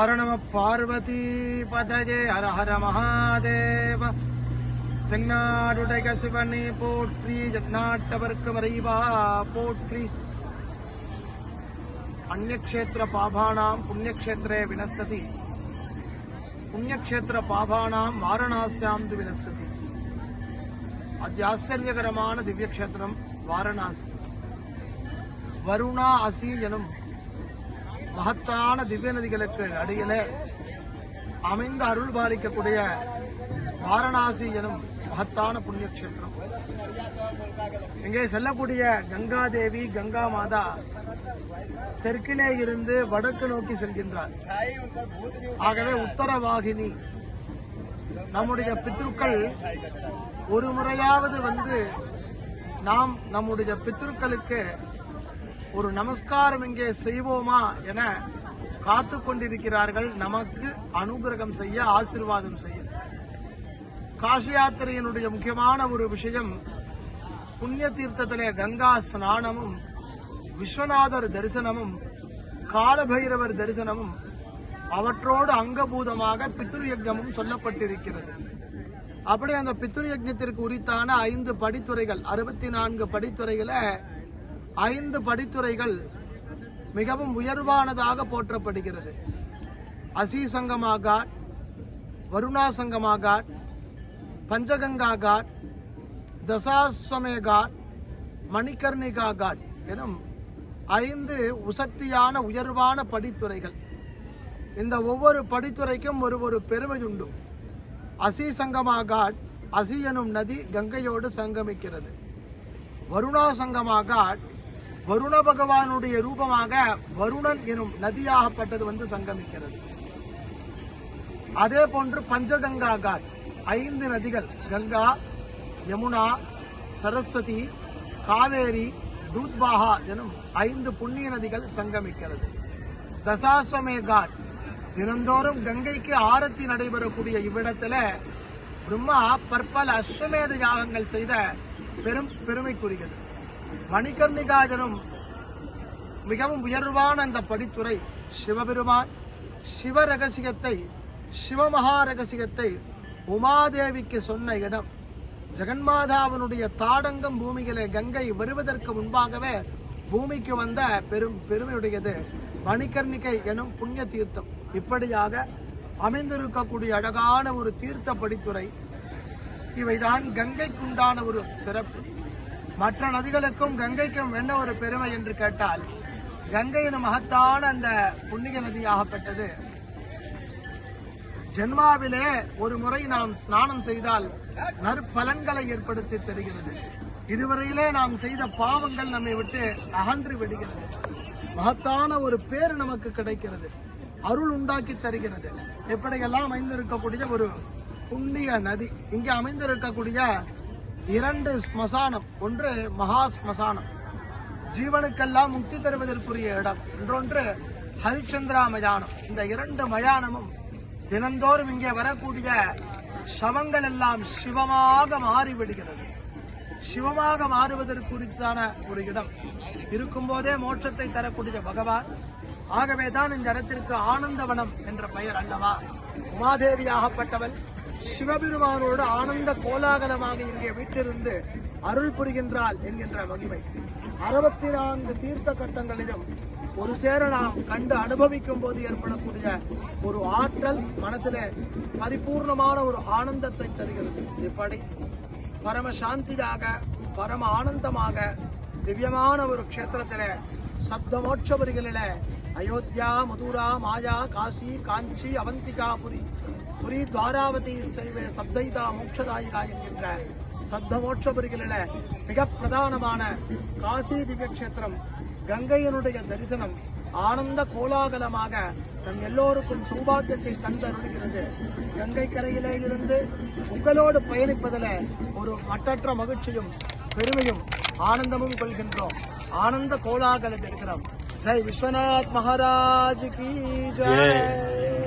ஹர நம பார்வதி பதஜே ஹர ஹர மகாதேவ. தென்னாடுடைய சிவனே போற்றி ஜன்னாட்டவர்க்கு மறைவா போற்றி. அந்நக்ஷேத்திர பாபானாம் புண்ணியக்ஷேத்திரே வினசதி. புண்ணியக்ஷேத்திர பாபானாம் வாரணாசியாம் து வினசதி. அத்தியாச்சரியகரமான திவ்யக்ஷேத்திரம் வாரணாசி. வருணா அசி எனும் மகத்தான திவ்ய நதிகளுக்கு அடியில அமைந்து அருள் பாலிக்கக்கூடிய வாரணாசி எனும் மகத்தான புண்ணியக்ஷேத்திரம். இங்கே செல்லக்கூடிய கங்கா தேவி கங்கா மாதா தெற்கிலே இருந்து வடக்கு நோக்கி செல்கின்றார். ஆகவே உத்தரவாகினி. நம்முடைய பித்ருக்கள் ஒரு முறையாவது வந்து நாம் நம்முடைய பித்ருக்களுக்கு ஒரு நமஸ்காரம் இங்கே செய்வோமா என காத்து கொண்டிருக்கிறார்கள் நமக்கு அனுகிரகம் செய்ய ஆசீர்வாதம் செய்ய. காசி யாத்திரையினுடைய முக்கியமான ஒரு விஷயம் புண்ணிய தீர்த்தத்திலே கங்கா ஸ்நானமும் விஸ்வநாதர் தரிசனமும் காலபைரவர் தரிசனமும் அவற்றோடு அங்கபூதமாக பித்ரு யஜ்ஞமும் சொல்லப்பட்டிருக்கிறது. அப்படி அந்த பித்ரு யஜ்ஞத்திற்கு உரித்தான ஐந்து படித்துறைகள் அறுபத்தி நான்கு படித்துறைகளை ஐந்து படித்துறைகள் மிகவும் உயர்வானதாக போற்றப்படுகிறது. அசி சங்கமா காட் வருணா சங்கமா காட் பஞ்சகங்கா காட் தசாஸ்வமே காட் மணிகர்ணிகா காட் எனும் ஐந்து உசக்தியான உயர்வான படித்துறைகள். இந்த ஒவ்வொரு படித்துறைக்கும் ஒரு ஒரு பெருமையுண்டு. அசி சங்கமா காட் அசி எனும் நதி கங்கையோடு சங்கமிக்கிறது. வருணா சங்கமா காட் வருண பகவானுடைய ரூபமாக வருணன் எனும் நதியாகப்பட்டது வந்து சங்கமிக்கிறது. அதே போன்று பஞ்சகங்கா காட் ஐந்து நதிகள் கங்கா யமுனா சரஸ்வதி காவேரி தூத்பாகா எனும் ஐந்து புண்ணிய நதிகள் சங்கமிக்கிறது. தசாஸ்வமே காட் தினந்தோறும் கங்கைக்கு ஆரத்தி நடைபெறக்கூடிய இவ்விடத்துல பிரம்மா பற்பல அஸ்வமேத யாகங்கள் செய்த பெரும் பெருமைக்குரியது மணிகர்ணிகாஜனும் மிகவும் உயர்வான அந்த படித்துறை சிவபெருமான் சிவ ரகசியத்தை சிவமகா ரகசியத்தை உமாதேவிக்கு சொன்ன இடம். ஜெகன்மாதாவினுடைய தாடங்கம் பூமியிலே கங்கை வருவதற்கு முன்பாகவே பூமிக்கு வந்த பெரும் பெருமையுடையது. மணிகர்ணிகை எனும் புண்ணிய தீர்த்தம். இப்படியாக அமைந்திருக்கக்கூடிய அழகான ஒரு தீர்த்த படித்துறை. இவைதான் கங்கைக்குண்டான ஒரு சிறப்பு. மற்ற நதிகளுக்கும் கங்கைக்கும் என்ன ஒரு பெருமை என்று கேட்டால் கங்கையின் மகத்தான அந்த புண்ணிய நதியாகப்பட்டது. ஜென்மாவிலே ஒரு முறை நாம் ஸ்நானம் செய்தால் நற்பலன்களை ஏற்படுத்தி தருகிறது. இதுவரையிலே நாம் செய்த பாவங்கள் நம்மை விட்டு அகன்று விடுகிறது. மகத்தான ஒரு பேர் நமக்கு கிடைக்கிறது. அருள் உண்டாக்கி தருகிறது. எப்படியெல்லாம் அமைந்திருக்கக்கூடிய ஒரு புண்ணிய நதி. இங்கே அமைந்திருக்கக்கூடிய இரண்டு ஸ்மசானம். ஒன்று மகா ஸ்மசானம். ஜீவனுக்கெல்லாம் முக்தி தருவதற்குரிய இடம். இன்னொன்று ஹரிச்சந்திரா மயானம் இந்த இரண்டு மயானமும் தினந்தோறும் இங்கே வரக்கூடிய சவங்கள் எல்லாம் சிவமாக மாறிவிடுகிறது. சிவமாக மாறுவதற்குரித்தான ஒரு இடம். இருக்கும்போதே மோட்சத்தை தரக்கூடிய பகவான். ஆகவே தான் இந்த இடத்திற்கு ஆனந்தவனம் என்ற பெயர் அல்லவா? உமாதேவியாகப்பட்டவள் சிவபெருமானோடு ஆனந்த கோலாகலமாக இங்கே வீட்டிலிருந்து அருள் புரிகின்றாள் என்கின்ற மகிமை. அறுபத்தி நான்கு தீர்த்த கட்டங்களிலும் ஒரு சேர நாம் கண்டு அனுபவிக்கும் போது ஏற்படக்கூடிய ஒரு ஆற்றல் மனசில பரிபூர்ணமான ஒரு ஆனந்தத்தை தருகிறது. இப்படி பரம சாந்தியாக பரம ஆனந்தமாக திவ்யமான ஒரு க்ஷேத்திரத்திலே சப்தமோட்சபுரிகளில அயோத்தியா மதுரா மாயா காசி காஞ்சி அவந்திகாபுரி புரி துவாராவதி ஸ்டைவே சப்தைதா மோட்சதாயிகா என்கின்ற சப்தமோட்சபுரிகளில மிக பிரதானமான காசி திவ்ய கஷேத்திரம் கங்கையனுடைய தரிசனம் ஆனந்த கோலாகலமாக நம் எல்லோருக்கும் சௌபாகியத்தை தந்தருளுகிறது. கங்கை கரையிலே இருந்து உங்களோடு பயணிப்பதில் ஒரு மட்டற்ற மகிழ்ச்சியும் பெருமையும் ஆனந்தமும் கொள்கின்றோம். ஆனந்த கோலாகல தரிசனம். ஜெய் விஸ்வநாத் மகாராஜ் கி ஜெய்.